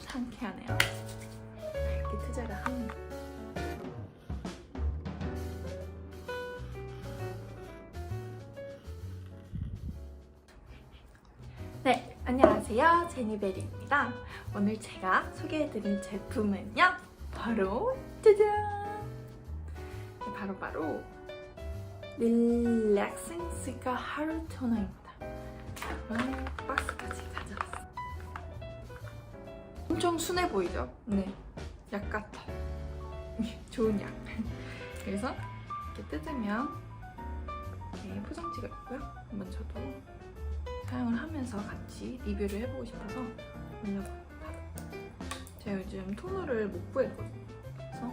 상쾌하네요. 이렇게 투자를 합니다. 네, 안녕하세요. 제니베리입니다. 오늘 제가 소개해드릴 제품은요. 바로 짜잔! 네, 바로 바로 릴렉싱 시가 하루 토너입니다. 엄청 순해 보이죠? 네, 약 같아. 좋은 약. 그래서 이렇게 뜯으면 네, 포장지가 있고요. 한번 저도 사용을 하면서 같이 리뷰를 해보고 싶어서 올려봅니다. 제가 요즘 토너를 못 구했거든요. 그래서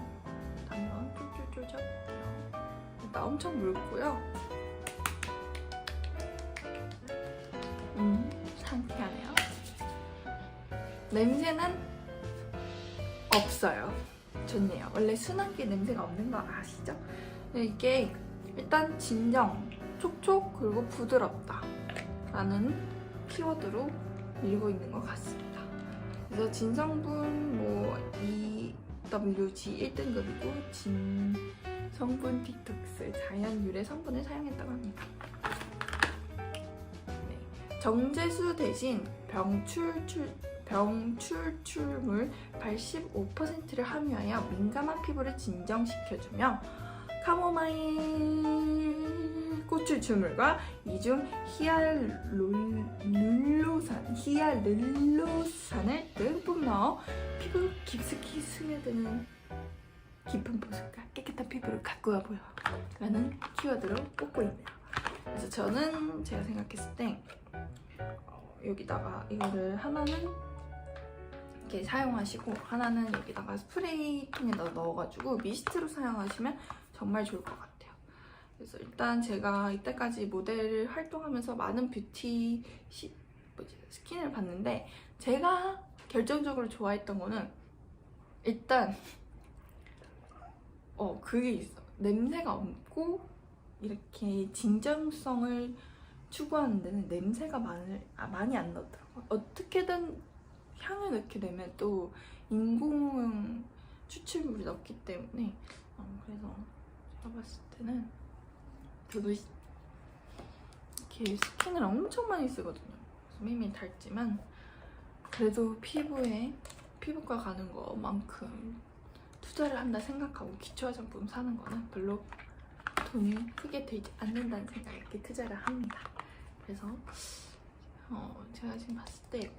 한번 쫄쫄쫄 잡고요. 일단 엄청 묽고요. 냄새는 없어요. 좋네요. 원래 순한기 냄새가 없는 거 아시죠? 이게 일단 진정, 촉촉, 그리고 부드럽다. 라는 키워드로 밀고 있는 것 같습니다. 그래서 진성분 뭐 EWG 1등급이고 진성분 디톡스 자연 유래 성분을 사용했다고 합니다. 네. 정제수 대신 병출출 병출출물 85%를 함유하여 민감한 피부를 진정시켜주며 카모마일 꽃줄 주물과 이중 히알룰로산, 히알룰로산을 듬뿍 넣어 피부 깊숙이 스며드는 깊은 보습과 깨끗한 피부를 가꾸어 보여 라는 키워드로 뽑고 있네요. 그래서 저는 제가 생각했을 때 어, 여기다가 이거를 하나는 이렇게 사용하시고 하나는 여기다가 스프레이 통에다 넣어가지고 미스트로 사용하시면 정말 좋을 것 같아요. 그래서 일단 제가 이때까지 모델을 활동하면서 많은 뷰티 시, 뭐지, 스킨을 봤는데 제가 결정적으로 좋아했던 거는 일단 어 그게 있어 냄새가 없고 이렇게 진정성을 추구하는 데는 냄새가 많이, 아, 많이 안 나더라고요. 어떻게든 향을 넣게 되면 또 인공 추출물이 넣기 때문에 어, 그래서 제가 봤을 때는 저도 시- 이렇게 스킨을 엄청 많이 쓰거든요. 매일 닳지만 그래도 피부에 피부과 가는 거만큼 투자를 한다 생각하고 기초 화장품 사는 거는 별로 돈이 크게 들지 않는다는 생각에 투자를 합니다. 그래서 어, 제가 지금 봤을 때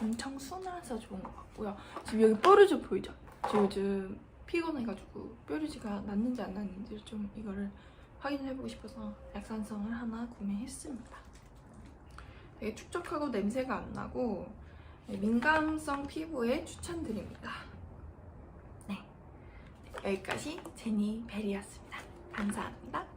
엄청 순해서 좋은 것 같고요. 지금 여기 뾰루지 보이죠? 저 요즘 피곤해가지고 뾰루지가 났는지 안 났는지 좀 이거를 확인해보고 싶어서 약산성을 하나 구매했습니다. 되게 촉촉하고 냄새가 안 나고 민감성 피부에 추천드립니다. 네, 여기까지 제니 베리였습니다. 감사합니다.